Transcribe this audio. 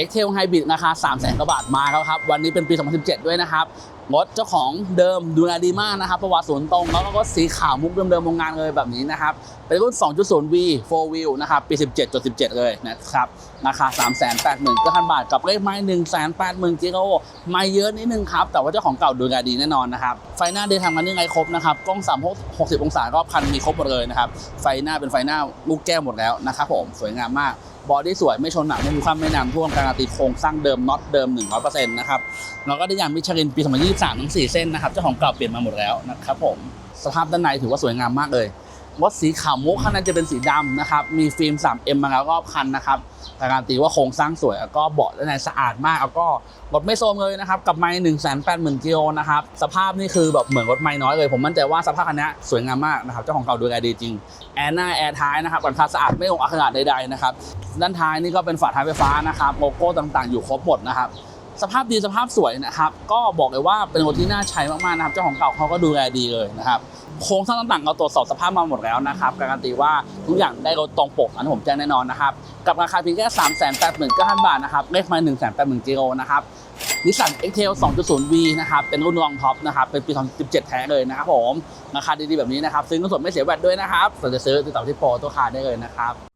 e x t e l Hybrid ราคา3 0 0 0 0 0กว่าบาทมาแล้วครับ วันนี้เป็นปี 2017 ด้วยนะครับรถเจ้าของเดิมดูแลดีมากนะครับประวัติศูนย์ตรงแล้วก็สีขาวมุกเดิมๆโรงงานเลยแบบนี้นะครับ เป็นรุ่น 2.0V 4 wheel นะครับ ปี 17.17 เลยนะครับ ราคา 389,000 บาท กับเลขไม้180,000กิโลไม่เยอะนิดนึงครับ แต่ว่าเจ้าของเก่าดูแลดีแน่นอนนะครับ ไฟหน้าเดย์ทำกันยังไงครบนะครับ กล้อง 360 องศารอบคันมีครบหมดเลยนะครับ ไฟหน้าเป็นไฟหน้าลูกแก้วหมดแล้วนะครับผม สวยงามมากบอดี้สวยไม่ชนหนักไม่มีความไม่น้ำท่วมการันตีโครงสร้างเดิมน็อตเดิม 100%นะครับแล้วก็ได้ยางมิชลินปี2023ทั้ง4เส้นนะครับเจ้าของเก่าเปลี่ยนมาหมดแล้วนะครับผมสภาพด้านในถือว่าสวยงามมากเลยรถสีขาวมุกข้างในจะเป็นสีดำนะครับมีฟิล์ม 3M มาแล้วรอบคันนะครับการันตีว่าโครงสร้างสวยแล้วก็เบาะด้านในสะอาดมากแล้วก็รถไม่โซมเลยนะครับกับไม้1 8 0 0 0 0กิโลนะครับสภาพนี่คือแบบเหมือนรถไม้น้อยเลย ผมมั่นใจว่าสภาพคันนี้สวยงามมากนะครับเจ้าของเก่าดูแลดีจริงแอร์หน้าแอร์ท้ายนะครับกันพาสะอาดไม่ลงอักขระใดๆนะครับด้านท้ายนี่ก็เป็นฝาท้ายไฟฟ้านะครับโลโก้ต่างๆ อยู่ครบหมดนะครับ สภาพดีสภาพสวยนะครับ ก็บอกเลยว่าเป็นรถที่น่าใช้มากๆนะครับ เจ้าของเก่าเขาก็ดูแลดีเลยนะครับ โครงสร้างต่างๆเราตรวจสอบสภาพมาหมดแล้วนะครับ การันตีว่าทุกอย่างได้รถตรงปกอันผมแจ้งแน่นอนนะครับ กับราคาเพียงแค่3 8 9 0 0 0 บาทนะครับเลขมา1 8 0 0 0 0กิโลนะครับนิสสัน X-Trail 2.0V นะครับ เป็นรุ่นรองท็อปนะครับ เป็นปี 2017 แท้เลยนะครับผม ราคาดีๆแบบนี้นะครับ ซื้อเงินสดไม่เสียแวตด้วยนะครับสนใจซื้อติดต่อที่โปรตัวคาได้เลยนะครับ